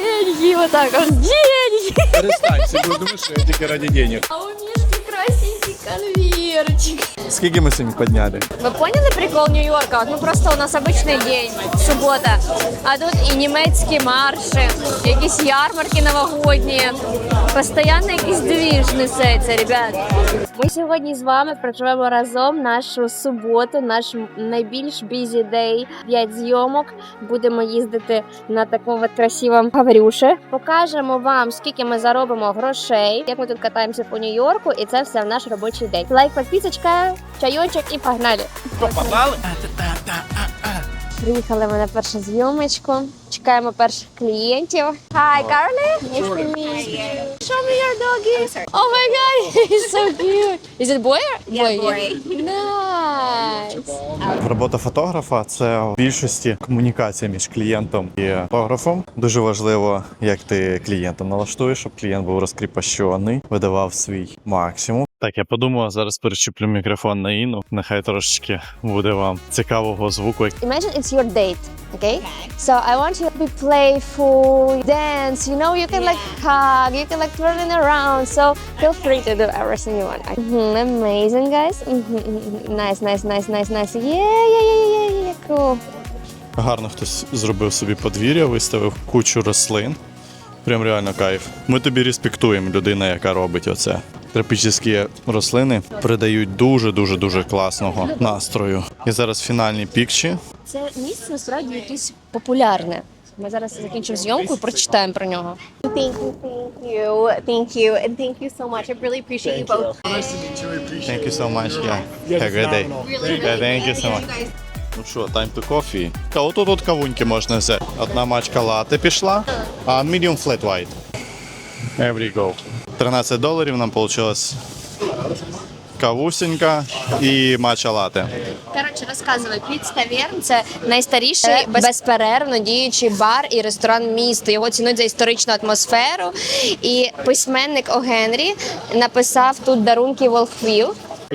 деньги, вот так вот, деньги. Перестань, всі будуть что я тебе ради денег. А у Мишки красненький конвертик. Скільки ми сьогодні підняли? Вы поняли прикол Нью-Йорка? Ну просто у нас обычный день, субота. А тут і німецькі марші, якісь ярмарки новогодні. Постоянно якийсь двіж несеться, ребят. Ми сьогодні з вами проживемо разом нашу суботу, наш найбільш бізі дей. П'ять зйомок. Будемо їздити на такому от красивому Гаврюше. Покажемо вам, скільки ми заробимо грошей, як ми тут катаємося по Нью-Йорку, і це все в наш робочий день. Лайк, підписочка, чайочок і погнали. Приїхали ми на першу зйомочку. Чекаємо перших клієнтів. Hi, Carly. Nice to meet you. Show me your doggy. Oh my god, he's so cute. Is it boy or boy? Nice. Робота фотографа це в більшості комунікація між клієнтом і фотографом. Дуже важливо, як ти клієнтом налаштуєш, щоб клієнт був розкріпощений, видавав свій максимум. Так, я подумав, зараз перечіплю мікрофон на Інну. Нехай трошечки буде вам цікавого звуку. Imagine it's your date, okay? So I want you to be playful, dance. You know, you can like hug, you can like turning around. So feel free to do everything you want. Mhm, amazing, guys. Mhm, mhm. Nice, nice, nice, nice, nice. Yeah, yeah, yeah, yeah, yeah, yeah. Cool. Гарно хтось зробив собі подвір'я, виставив кучу рослин. Прям реально кайф. Ми тобі респектуємо людина, яка робить оце. Тропічні рослини придають дуже дуже дуже класного настрою. І зараз фінальні пікчі. Це місце насправді якесь популярне. Ми зараз закінчимо зйомку і прочитаємо про нього. Thank you, thank you, thank you, and thank you so much. I really appreciate you both. Thank you so much. Yeah. Have a great day. Yeah, thank you so much. Ну що, time to coffee. Та отут тут кавуньки можна взяти. Одна мачка лати пішла, а medium flat white. Every go. 13 доларів нам вийшло кавусенька і матча лати. Коротше, розказую, Піц Таверн – це найстаріший безперервно діючий бар і ресторан міста. Його цінують за історичну атмосферу. І письменник О Генрі написав тут дарунки волхвів.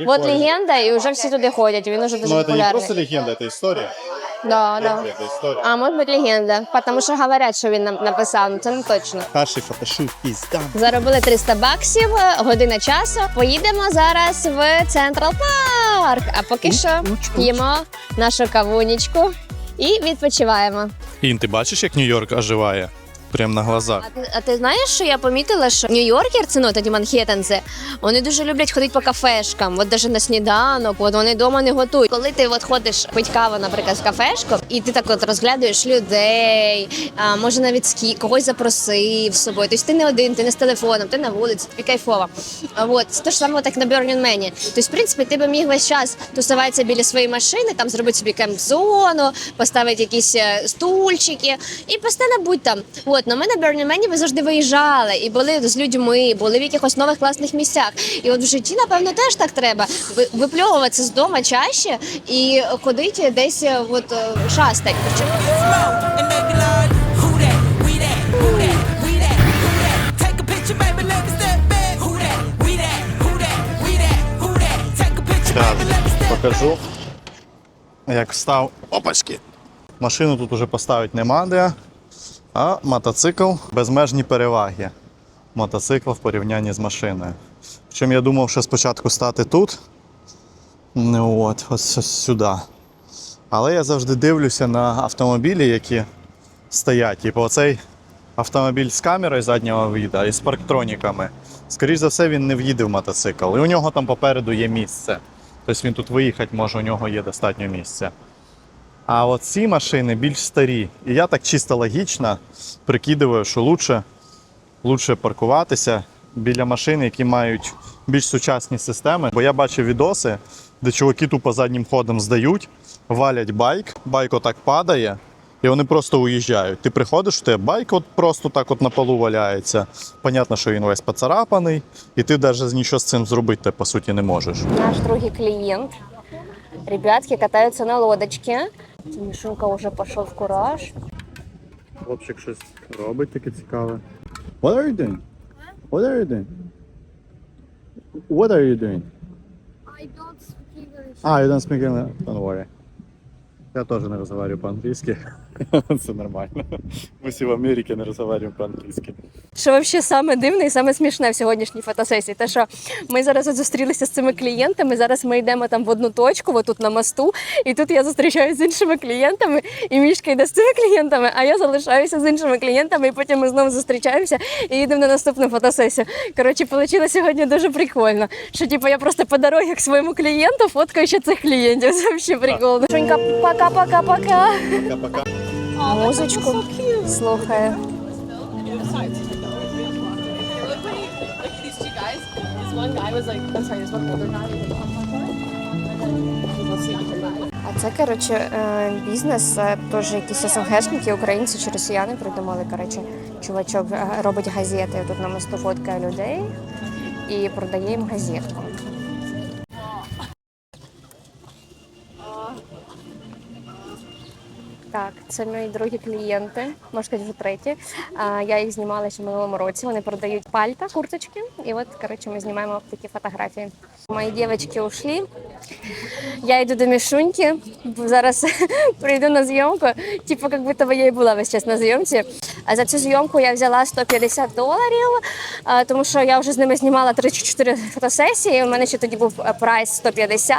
От легенда, і вже всі туди ходять. Він уже дуже популярний. легенда, це історія. Да, да. Це історія. А може бути легенда, тому що говорять, що він нам написав, ну це не точно. Перший фотошут пізда. Заробили 300 баксів, година часу. Поїдемо зараз в Централ Парк. А поки що їмо нашу кавунічку і відпочиваємо. Ін, ти бачиш, як Нью-Йорк оживає? Прям на глазах. А ти, а ти знаєш, що я помітила, що нью-йоркерці, ну тоді манхеттенці, вони дуже люблять ходити по кафешкам, от навіть на сніданок, от вони вдома не готують. Коли ти от ходиш пить каву, наприклад, в кафешку, і ти так от розглядаєш людей, а, може навіть скі, когось запросив з собою. Тобто ти не один, ти не з телефоном, ти на вулиці, тобі кайфово. А от те ж саме так на Burning Man. Тобто, в принципі, ти би міг весь час тусуватися біля своєї машини, там зробити собі кемп-зону, поставити якісь е, стульчики і постійно будь там. От, но ми на Man ви завжди виїжджали і були з людьми, були в якихось нових класних місцях. І от в житті, напевно, теж так треба випльовуватися з дому чаще і ходити десь е, от е, шастать. Зараз покажу, як встав. Опачки. Машину тут уже поставити нема де, а мотоцикл безмежні переваги. Мотоцикл в порівнянні з машиною. Причому я думав, що спочатку стати тут. Ну от, ось, сюди. Але я завжди дивлюся на автомобілі, які стоять. Типу оцей автомобіль з камерою заднього віда і з парктроніками. Скоріше за все, він не в'їде в мотоцикл. І у нього там попереду є місце. Тобто він тут виїхати може, у нього є достатньо місця. А от ці машини більш старі. І я так чисто логічно прикидаю, що лучше, лучше паркуватися біля машин, які мають більш сучасні системи. Бо я бачив відоси, де чуваки тупо заднім ходом здають, валять байк, байк отак падає, і вони просто уїжджають. Ти приходиш, у тебе байк от просто так от на полу валяється. Понятно, що він весь поцарапаний, і ти навіть нічого з цим зробити по суті не можеш. наш другий клиент. Ребятки катаются на лодочке. Мишунка вже пішов в кураж. Хлопчик щось робить таке цікаве. What are you doing? What are you doing? What are you doing? I don't speak English. Ah, you don't speak English. Don't worry. Я теж не розмовляю по-англійськи. Це нормально. Ми всі в Америці не розмовляємо по-англійськи. Що взагалі саме дивне і саме смішне в сьогоднішній фотосесії? Те, що ми зараз от зустрілися з цими клієнтами. Зараз ми йдемо там в одну точку, отут на мосту, і тут я зустрічаюся з іншими клієнтами, і мішка йде з цими клієнтами, а я залишаюся з іншими клієнтами, і потім ми знову зустрічаємося і їдемо на наступну фотосесію. Коротше, вийшло сьогодні дуже прикольно. Що типу я просто по дорозі к своєму клієнту фоткаю ще цих клієнтів. Це взагалі прикольно. Шунька, пока-пока-пока. Пока-пока. Музичку слухаю. А це, коротше, е, бізнес, е, теж якісь СНГшники, українці чи росіяни придумали. Коротше, чувачок е, робить газети, тут на мосту фоткає людей і продає їм газетку. Так, це мої другі клієнти, можна сказати, вже треті. А, Я їх знімала ще в минулому році. Вони продають пальта, курточки. І от, коротше, ми знімаємо такі фотографії. Мої дівчатки ушли. Я йду до Мішуньки. Зараз прийду на зйомку. Типу, як будто я і була весь час на зйомці. За цю зйомку я взяла 150 доларів, тому що я вже з ними знімала 3-4 фотосесії. У мене ще тоді був е, прайс 150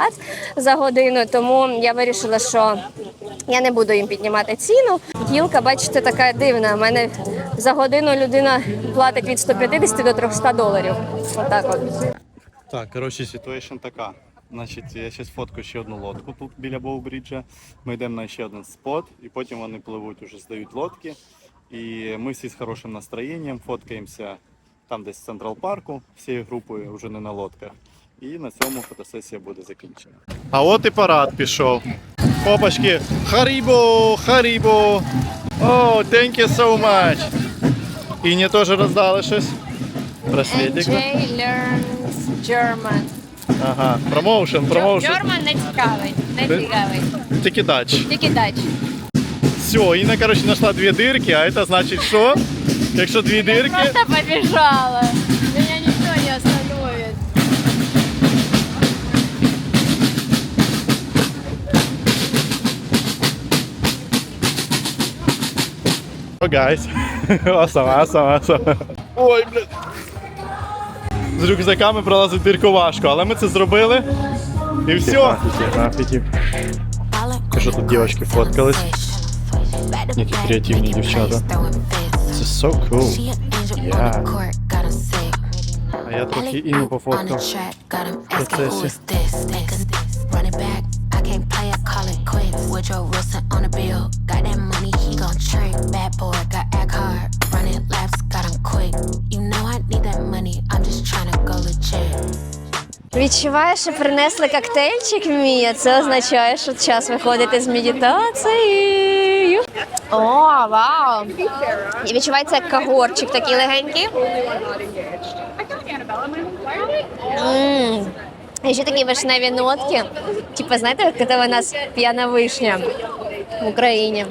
за годину, тому я вирішила, що я не буду їм піднімати ціну. Гілка, бачите, така дивна. У мене за годину людина платить від 150 до 300 доларів. Отак от. Так, коротше, ситуація така. Значить, я зараз фоткаю ще одну лодку тут біля Боубриджа. Ми йдемо на ще один спот, і потім вони пливуть, уже здають лодки. І ми всі з хорошим настроєнням фоткаємося там десь в Централ парку, всією групою, вже не на лодках. І на цьому фотосесія буде закінчена. А от і парад пішов. Опачки! Харібо! Харібо! О, thank you so much! І не теж роздали щось. Браслетик. learns German. Ага, промоушен, промоушен. German не цікавий, не цікавий. Тільки дач. Тільки дач. Все, Інна, короче, знайшла дві дирки, а це значить що? Якщо дві дирки, Просто побежала. Меня никто не остановит. О, гайс. Awesome, awesome, awesome. Ой, блядь. З рюкзаками пролазить дирку важко, але ми це зробили. І все. Що тут дівчатки фоткались? Які креативні дівчата. Це so cool. Yeah. А я трохи Інну пофоткав. в процесі. Running back, I can't play, I call it quits. Woodrow Wilson on the bill. Got that money, he gon' trick. Bad boy, got act hard. Running laps, got him quick. You know I need that money, I'm just tryna go legit. Відчуваєш, що принесли коктейльчик мій, а це означає, що час виходити з медитації. О, вау. І відчувається як кагорчик такий легенький. І ще такі вишневі нотки. Типу, знаєте, коли у нас п'яна вишня в Україні.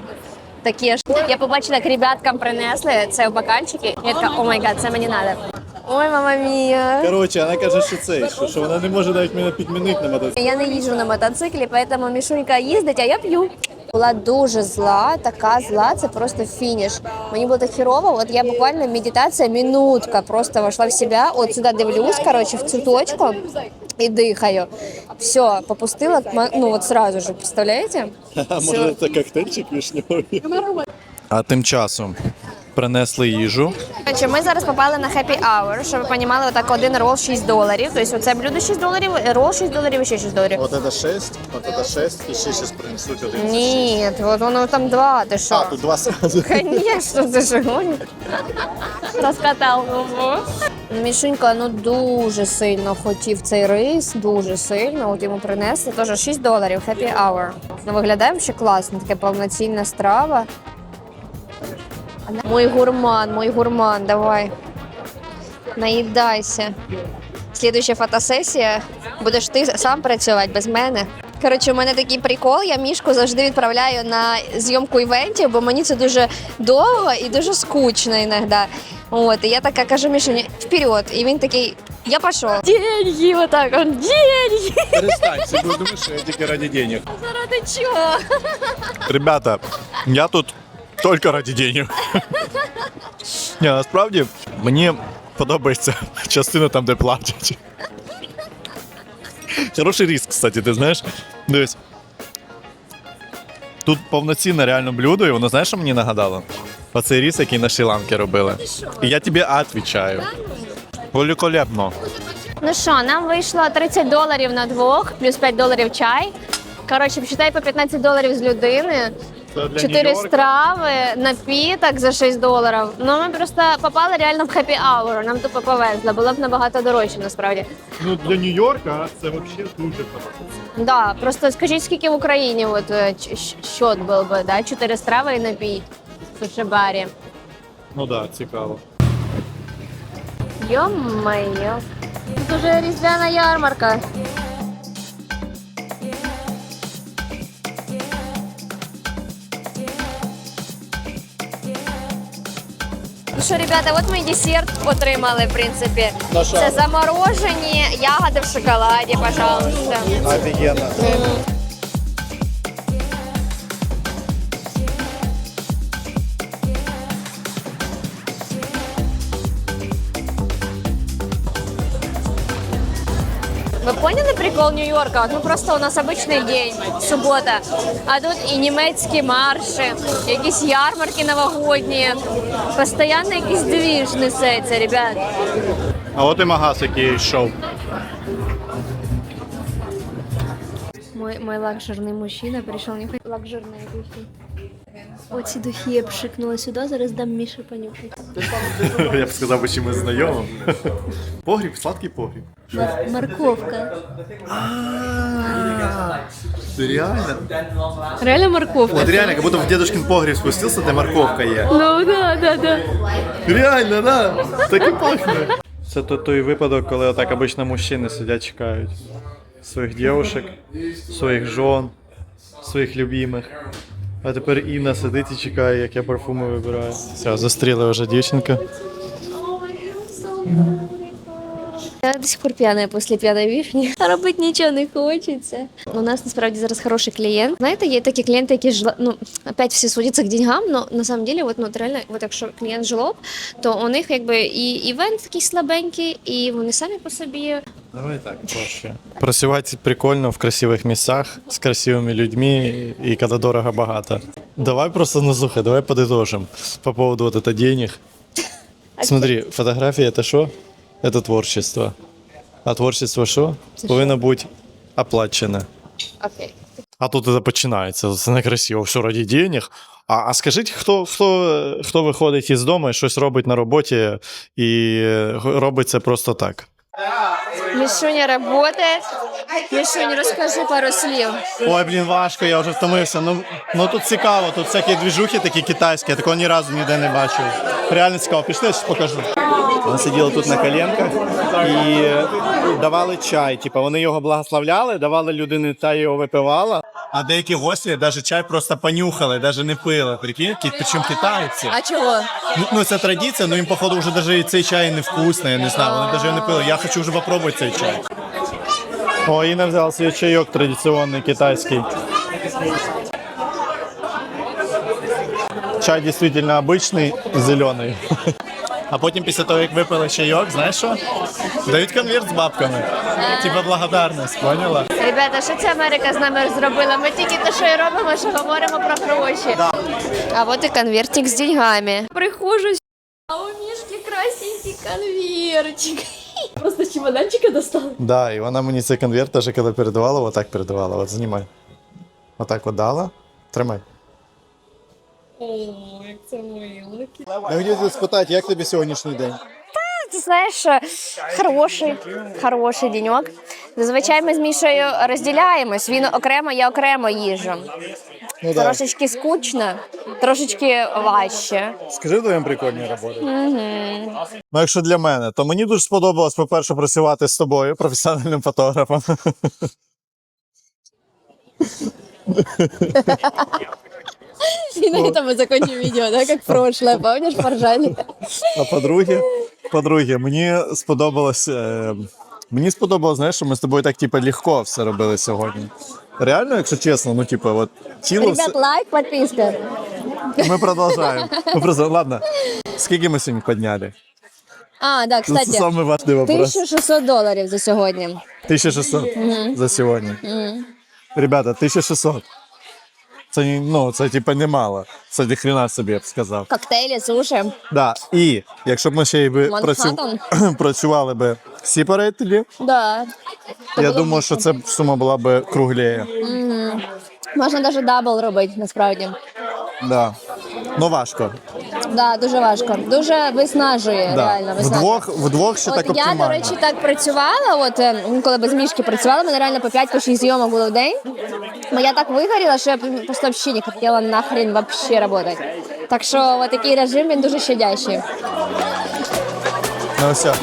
Такі ж. Я побачила, як ребяткам принесли це в бокальчики. Я така, о май гад, це мені треба. Ой, мама мія. Коротше, вона каже, що це, що, що вона не може навіть мене підмінити на мотоциклі. Я не їжджу на мотоциклі, тому Мішунька їздить, а я п'ю. Була дуже зла, така зла, це просто фініш. Мені було так хірово, от я буквально медитація, минутка, просто вошла в себе, от сюди дивлюсь, коротше, в цю точку і дихаю. Все, попустила, ну от сразу же, представляєте? А може це коктейльчик вишневий? А тим часом принесли їжу. Короче, ми зараз попали на happy hour, щоб ви розуміли, отак один рол 6 доларів. Тобто оце блюдо 6 доларів, рол 6 доларів і ще 6 доларів. От це 6, от це 6, і ще зараз принесуть один. Ні, от воно там два, ти що? А, тут два сразу. Конечно, ти ж гониш. Розкатав голову. Мішунька ну дуже сильно хотів цей рис, дуже сильно. От йому принесли теж 6 доларів, happy hour. Ну, виглядає ще класно, таке повноцінна страва. Мой гурман, мой гурман, давай. Наїдайся. Слідуюча фотосесія. Будеш ти сам працювати без мене. Коротше, у мене такий прикол. Я мішку завжди відправляю на зйомку івентів, бо мені це дуже довго і дуже скучно іноді. От, і я така кажу Мішуні, вперед. І він такий, я пішов. Деньги, отак, он, деньги. Перестань, думаєш, я тільки раді денег. Заради чого? Ребята, я тут тільки раді денег. Ні, насправді мені подобається частина там, де платять. Хороший риск, кстати, ти знаєш. Дивись. Тут повноцінне реально блюдо, і воно знаєш, що мені нагадало? Оцей ріс, який на Шрі-Ланки робили. І я тобі відповідаю. Великолепно. Ну що, нам вийшло 30 доларів на двох, плюс 5 доларів чай. Коротше, почитай по 15 доларів з людини. Чотири страви, напіток за 6 доларів. Ну ми просто попали реально в хеппі аур. Нам тупо повезло. Було б набагато дорожче насправді. Ну, для Нью-Йорка це взагалі дуже хорошо. Да, просто скажіть, скільки в Україні от е, ч- щ- счет був би, да? Чотири страви і напій в суші-барі. Ну так, да, цікаво. Йо-моє. Тут уже різдвяна ярмарка. Що, ребята, от ми десерт отримали, в принципі. Це заморожені ягоди в шоколаді, пожалуйста. Офігенно. Поняли Нью-Йорка? Ну просто у нас обичний день, субота. А тут і німецькі марші, якісь ярмарки новогодні. Постоянно якийсь двіж несеться, ребят. А от і магаз, який йшов. Мой, мой лакшерний мужчина прийшов лакшерні духи. Оці духи я пшикнула сюди, зараз дам Міші понюхати. Я б сказав, що ми знайомі. Погріб, сладкий погріб. Морковка. Реально? Реально морковка. От реально, як будто в дедушкин погріб спустився, де морковка є. Ну да, да, да. Реально, да. Так і пахне. Це то- той випадок, коли отак обично мужчини сидять, чекають своїх дівчинок, своїх жон, своїх любимих. А тепер Інна сидить і чекає, як я парфуми вибираю. Все, зустріли вже дівчинка. Я до сих пор п'яна після п'яної вішні. Робити нічого не хочеться. У нас насправді зараз хороший клієнт. Знаєте, є такі клієнти, які жла... ну опять всі судяться к деньгам, но на самом деле, от, ну, от реально, от якщо клієнт жлоб, то у них якби і івент такий слабенький, і вони самі по собі. Давай так, проще. Працювати прикольно в красивих місцях з красивими людьми і коли дорого багато. Давай просто ну слухай, давай подытожим по поводу вот это денег. Смотри, фотографія это що? Это творчество. А творчество що? Повинно бути оплачене. Окей. А тут це починається. Це некрасиво, все раді денег. А, а скажіть, хто, хто, хто виходить із дому і щось робить на роботі і е, робить це просто так? Мішуня працює. Мішуня, розкажи пару слів. Ой, блін, важко, я вже втомився. Ну, ну тут цікаво, тут всякі двіжухи такі китайські, я такого ні разу ніде не бачив. Реально цікаво, пішли, щось покажу. Вони сиділи тут на коленках і давали чай. Типу, вони його благословляли, давали людині, та його випивала. А деякі гості навіть чай просто понюхали, навіть не пили. Прикинь, Ки- причому китайці. А чого? Ну, ну це традиція, ну їм, походу, вже навіть цей чай невкусний, я не знаю, вони навіть не пили. Я хочу вже попробувати цей чай. О, Інна взяла свій чайок традиційний китайський. Чай дійсно обичний, зелений. А потім після того, як випили чайок, знаєш що? Дають конверт з бабками. Типа благодарність, поняла? Ребята, що це Америка з нами зробила? Ми тільки те, що і робимо, що говоримо про гроші. Да. А от і конвертик з деньгами. Приходжу, а у Мішки красненький конвертик. Просто з чемоданчика достала. Да, і вона мені цей конверт теж коли передавала, отак передавала. От знімай. Отак от дала. Тримай. О, мило. Я хотів спитати, як тобі сьогоднішній день? Ти знаєш, хороший, хороший деньок. Зазвичай ми з Мішою розділяємось. Він окремо, я окремо їжу. Ну Трошечки скучно, трошечки важче. Скажи, твоєму прикольні роботи. Ну, якщо для мене, то мені дуже сподобалось, по-перше, працювати з тобою, професіональним фотографом. И на этом мы закончим видео, да, как прошлое, помнишь, поржали? А по-друге, по-друге, мені сподобалось. Е, мені сподобалось, знаєш, що ми з тобою так типу, легко все робили сьогодні. Реально, якщо чесно, ну типу, от тіло все... Ребят, лайк, подписка. Ми продовжуємо. Ми просто, ладно. Скільки ми сьогодні підняли? А, да, Ну, кстати, Це самий важний вопрос. 1600 доларів за сьогодні. 1600 за сьогодні. Ребята, 1600. Це, ну, це типа немало. Це ні хрена собі, я б сказав. Коктейлі, суші. Да. І якщо б ми ще й би працю... Працювали би separately, Да. я думаю, що це б сума була б кругліє. Можна навіть дабл робити, насправді. Да. Ну важко. Да, дуже важко. Дуже виснажує, Да. реально виснажує. Вдвох, вдвох ще От так я, до речі, так працювала, от е, коли без мішки працювала, мене реально по 5-6 зйомок було в день. Я так вигоріла, що я просто взагалі не хотіла нахрен вообще працювати. Так що от такий режим він дуже щадящий. Ну все.